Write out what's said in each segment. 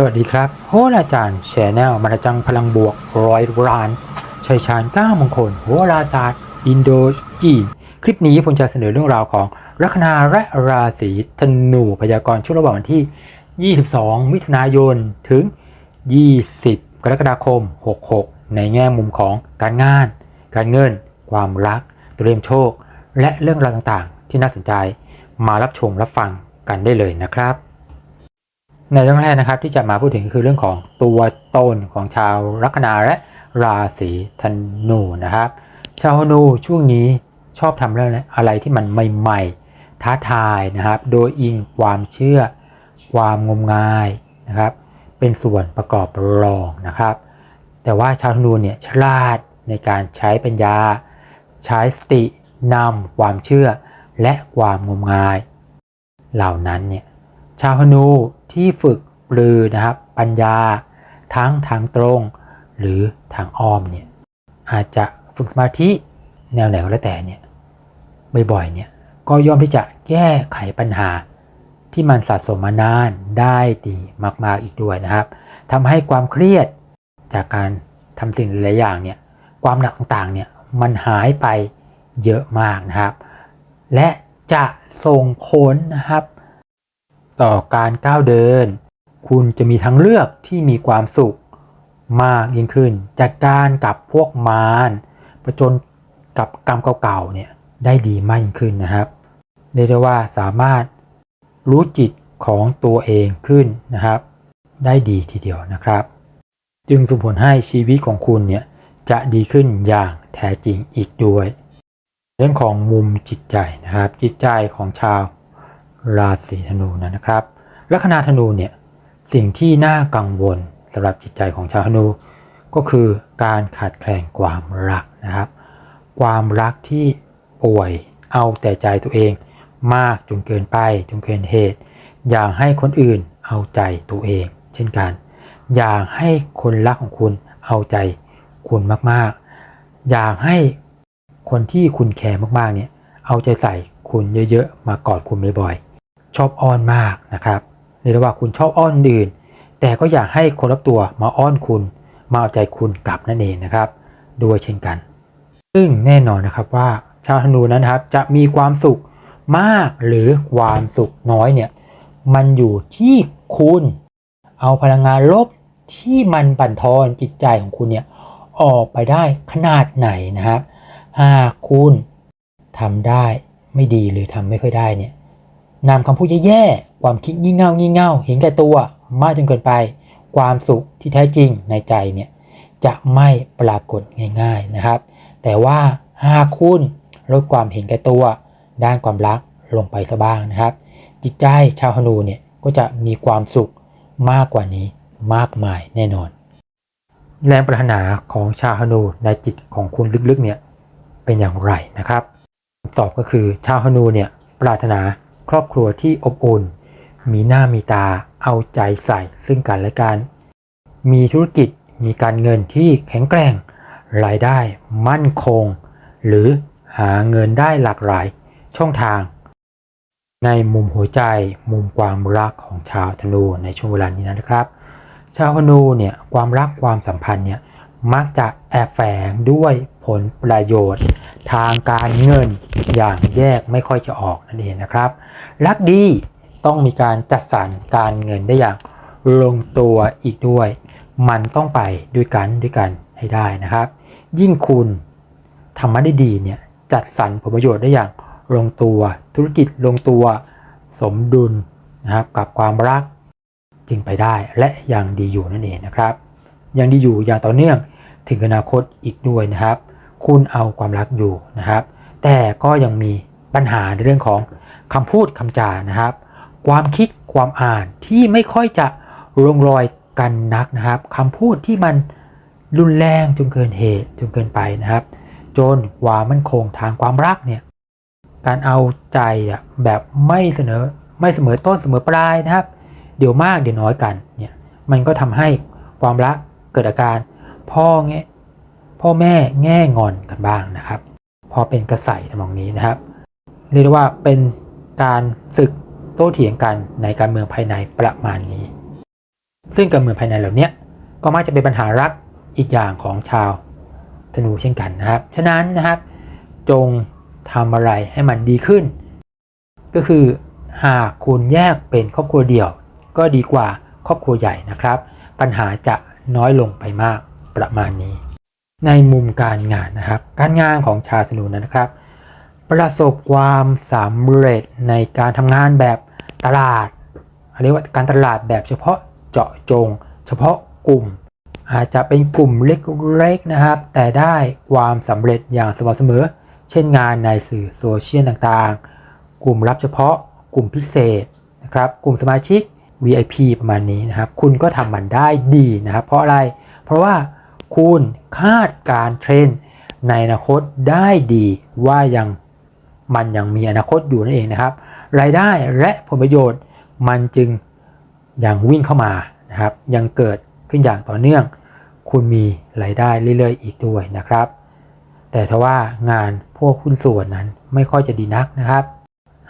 สวัสดีครับโหราจารย์แชนแนลมารจังพลังบวกร้อยล้านชัยชาญก้ามงคลโหราศาสตร์ อินโดจีน คลิปนี้ผมจะเสนอเรื่องราวของลัคนาและราศีธนูพยากรณ์ช่วงระหว่างวันที่ 22 มิถุนายนถึง 20 กรกฎาคม 66 ในแง่มุมของการงาน การเงิน ความรัก เตรียมโชค และเรื่องราวต่างๆ ที่น่าสนใจมารับชมรับฟังกันได้เลยนะครับ ในเรื่องแรกนะครับที่จะมาพูดถึงคือเรื่องของตัวตนของชาวลัคนาและราศีธนูนะครับ ชาวธนูช่วงนี้ชอบทำเรื่องอะไรที่มันใหม่ๆ ท้าทายนะครับ โดยอิงความเชื่อ ความงมงายนะครับ เป็นส่วนประกอบรองนะครับ แต่ว่าชาวธนูเนี่ยฉลาดในการใช้ปัญญา ใช้สตินำความเชื่อและความงมงาย เหล่านั้นเนี่ยชาวธนู ที่ฝึกปลือนะครับปัญญาทั้งทางตรง หรือทางอ้อมเนี่ยอาจจะฝึกสมาธิแนวไหนก็แล้วแต่เนี่ยบ่อยๆเนี่ยก็ย่อมที่จะแก้ไขปัญหาที่มันสะสมมานานได้ดีมาก ๆอีกด้วยนะครับทำให้ความเครียดจากการทำสิ่งหลายอย่างเนี่ยความหนักต่างๆเนี่ยมันหายไปเยอะมากนะครับ และจะส่งผลนะครับ ต่อการก้าวเดิน คุณจะมีทางเลือกที่มีความสุขมากยิ่งขึ้น จัดการกับพวกมารประจนกับกรรมเก่าๆเนี่ยได้ดีมากยิ่งขึ้นนะครับเรียกได้ว่าสามารถรู้จิตของตัวเองขึ้นนะครับ ได้ดีทีเดียวนะครับ จึงส่งผลให้ชีวิตของคุณเนี่ยจะดีขึ้นอย่างแท้จริงอีกด้วย เรื่องของมุมจิตใจนะครับ จิตใจของชาว ราศีธนูนะครับ ลัคนาธนูเนี่ยสิ่งที่น่ากังวลสำหรับจิตใจของชาวธนู ก็คือการขาดแคลนความรักนะครับ ความรักที่ป่วยเอาแต่ใจตัวเอง มากจนเกินไปจนเกินเหตุ อยากให้คนอื่นเอาใจตัวเอง เช่นกัน อยากให้คนรักของคุณเอาใจคุณมากๆ อยากให้คนที่คุณแคร์มากๆเนี่ยเอาใจใส่คุณเยอะๆ มากอดคุณบ่อยๆ ชอบอ้อนมากนะครับเรียกได้ว่าคุณชอบอ้อนอื่น แต่ก็อยากให้คนรับตัวมาอ้อนคุณ มาเอาใจคุณกลับนั่นเองนะครับด้วยเช่นกัน ซึ่งแน่นอนนะครับว่าชาวธนูนั้นครับจะมีความสุขมากหรือความสุขน้อยเนี่ยมันอยู่ที่คุณ เอาพลังงานลบที่มันบั่นทอนจิตใจของคุณเนี่ยออกไปได้ขนาดไหนนะครับหากคุณทำได้ไม่ดีหรือทำไม่ค่อยได้เนี่ย นำคำพูดแย่ๆ ความคิดงี่เง่างี่เง่าเห็นแก่ตัวมากจนเกินไป ความสุขที่แท้จริงในใจเนี่ยจะไม่ปรากฏง่ายๆนะครับ แต่ว่าหากคุณลดความเห็นแก่ตัว ด้านความรักลงไปซะบ้างนะครับ จิตใจชาวฮนูเนี่ยก็จะมีความสุขมากกว่านี้มากมายแน่นอน แรงปรารถนาของชาวฮนูในจิตของคุณลึกๆเนี่ยเป็นอย่างไรนะครับคำตอบก็คือชาวฮนูเนี่ยปรารถนา ครอบครัวที่อบอุ่น มีหน้ามีตาเอาใจใส่ซึ่งกันและกัน มีธุรกิจมีการเงินที่แข็งแกร่ง รายได้มั่นคง หรือหาเงินได้หลากหลายช่องทาง ในมุมหัวใจมุมความรักของชาวธนูในช่วงเวลานี้นะครับ ชาวธนูเนี่ยความรักความสัมพันธ์เนี่ยมักจะแอบแฝงด้วยผลประโยชน์ ทางการเงินอย่างแยกไม่ค่อยจะออกนั่นเองนะครับ รักดีต้องมีการจัดสรรการเงินได้อย่างลงตัวอีกด้วย มันต้องไปด้วยกันด้วยกันให้ได้นะครับ ยิ่งคุณทำมันได้ดีเนี่ยจัดสรรผลประโยชน์ได้อย่างลงตัวธุรกิจลงตัวสมดุลนะครับกับความรักจึงไปได้และยังดีอยู่นั่นเองนะครับ ยังดีอยู่อย่างต่อเนื่องถึงอนาคตอีกด้วยนะครับ คุณเอาความรักอยู่นะครับ แต่ก็ยังมีปัญหาในเรื่องของ คำพูดคำจานะครับ ความคิดความอ่านที่ไม่ค่อยจะลงรอยกันนักนะครับคำพูดที่มันรุนแรงจนเกินเหตุจนเกินไปนะครับ จนความมั่นคงทางความรักเนี่ยการเอาใจแบบไม่เสนอไม่เสมอต้นเสมอปลายนะครับ เดี๋ยวมากเดี๋ยวน้อยกันเนี่ยมันก็ทำให้ความรักเกิดอาการพ่อแง่พ่อแม่แง่งอนกันบ้างนะครับ พอเป็นกระใสทำนองนี้นะครับ เรียกว่าเป็น การศึกโต้เถียงกันในการเมืองภายในประมาณนี้ ซึ่งการเมืองภายในเหล่านี้ก็มักจะเป็นปัญหารักอีกอย่างของชาวธนูเช่นกันนะครับ ฉะนั้นนะครับจงทำอะไรให้มันดีขึ้น ก็คือหากคุณแยกเป็นครอบครัวเดี่ยว ก็ดีกว่าครอบครัวใหญ่นะครับ ปัญหาจะน้อยลงไปมากประมาณนี้ ในมุมการงานนะครับ การงานของชาวธนูนะครับ ประสบความสำเร็จในการทำงานแบบตลาดเรียกว่าการตลาดแบบเฉพาะเจาะจง เฉพาะกลุ่ม อาจจะเป็นกลุ่มเล็กๆนะครับ แต่ได้ความสำเร็จอย่างสม่ำเสมอ เช่นงานในสื่อโซเชียลต่างๆ กลุ่มรับเฉพาะกลุ่มพิเศษนะครับกลุ่มสมาชิก VIP ประมาณนี้นะครับ คุณก็ทำมันได้ดีนะครับ เพราะอะไร เพราะว่าคุณคาดการเทรนด์ในอนาคตได้ดีว่ายัง มันยังมีอนาคตอยู่นั่นเองนะครับ รายได้และผลประโยชน์มันจึงยังวิ่งเข้ามานะครับ ยังเกิดขึ้นอย่างต่อเนื่อง คุณมีรายได้เรื่อยๆ อีกด้วยนะครับ แต่ถ้าว่างานพวกหุ้นส่วนนั้นไม่ค่อยจะดีนักนะครับ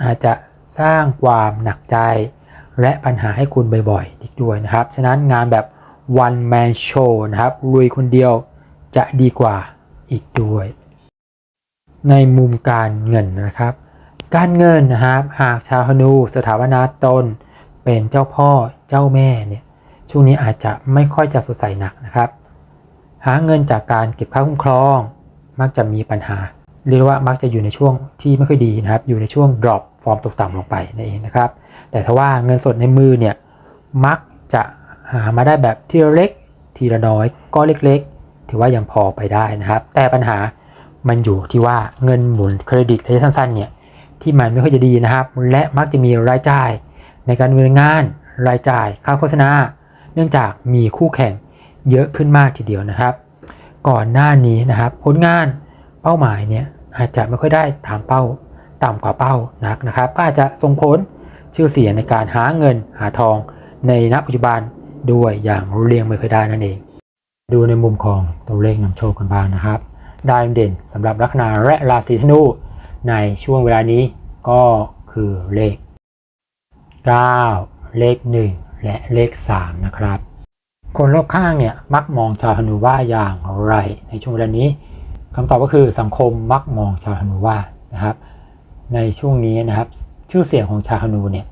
อาจจะสร้างความหนักใจ และปัญหาให้คุณบ่อยๆอีกด้วยนะครับ ฉะนั้นงานแบบ one man show นะครับลุยคนเดียวจะดีกว่าอีกด้วย ในมุมการเงินนะครับ การเงินนะครับหากชาวฮนูสถาปนาตนเป็นเจ้าพ่อเจ้าแม่เนี่ยช่วงนี้อาจจะไม่ค่อยจะสดใสหนักนะครับ หาเงินจากการเก็บค่าคุ้มครอง มักจะมีปัญหา เรียกว่ามักจะอยู่ในช่วงที่ไม่ค่อยดีนะครับ อยู่ในช่วง drop ฟอร์มตกต่ำลงไปนั่นเองนะครับ แต่ถ้าว่าเงินสดในมือเนี่ยมักจะหามาได้แบบทีละเล็กทีละน้อยก็เล็กๆ ถือว่ายังพอไปได้นะครับ แต่ปัญหา มันอยู่ที่ว่าเงินหมุนเครดิตระยะสั้นๆเนี่ยที่มันไม่ค่อยจะดีนะครับ และมักจะมีรายจ่าย ในการดำเนินงานรายจ่ายค่าโฆษณา เนื่องจากมีคู่แข่งเยอะขึ้นมากทีเดียวนะครับ ก่อนหน้านี้นะครับผลงานเป้าหมายเนี่ยอาจจะไม่ค่อยได้ตามเป้าต่ำกว่าเป้านักนะครับ ก็อาจจะส่งผลชื่อเสียงในการหาเงินหาทองในณปัจจุบันด้วยอย่างเรียงไม่ค่อยได้นั่นเอง ดูในมุมของตัวเลขนำโชคกันบ้างนะครับ ได้เด่นสำหรับลัคนาและราศีธนูในช่วงเวลานี้ก็คือเลข 9 เลข 1 และเลข 3 นะครับ คนรอบข้างเนี่ยมักมองชาวธนูว่าอย่างไร ในช่วงเวลานี้คำตอบก็คือสังคมมักมองชาวธนูว่านะครับ ในช่วงนี้นะครับ ชื่อเสียงของชาวธนูเนี่ย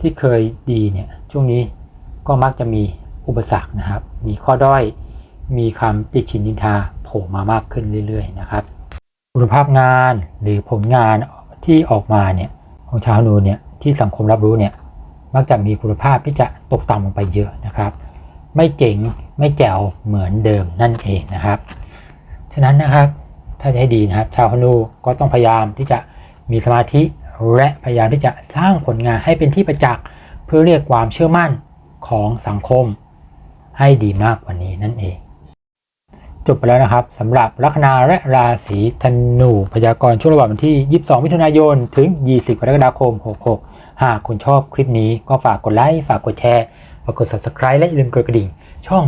ที่เคยดีเนี่ยช่วงนี้ก็มักจะมีอุปสรรคนะครับ มีข้อด้อย มีคำติชินนินทา ล่มามากขึ้นเรื่อยๆนะครับคุณภาพงานหรือผลงานที่ออกมาเนี่ยของชาวนูเนี่ยที่สังคมรับรู้เนี่ยมักจะมีคุณภาพที่จะตกต่ำลงไปเยอะนะครับ ไม่เจ๋งไม่แจ๋วเหมือนเดิมนั่นเองนะครับ ฉะนั้นนะครับถ้าจะให้ดีนะครับ ชาวธนูก็ต้องพยายามที่จะมีสมาธิและพยายามที่จะสร้างผลงานให้เป็นที่ประจักษ์เพื่อเรียกความเชื่อมั่นของสังคมให้ดีมากกว่านี้นั่นเอง จบไปแล้วนะครับสำหรับลัคนาและราศีธนูพยากรณ์ช่วงระหว่างวันที่ 22 มิถุนายน ถึง 20 กรกฎาคม 66 หากคุณชอบคลิปนี้ก็ฝากกดไลค์ ฝากกดแชร์ฝากกด subscribe และอย่าลืมกดกระดิ่ง ช่อง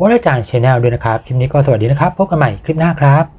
วรจารย์ชาแนลด้วยนะครับ คลิปนี้ก็สวัสดีนะครับ พบกันใหม่คลิปหน้าครับ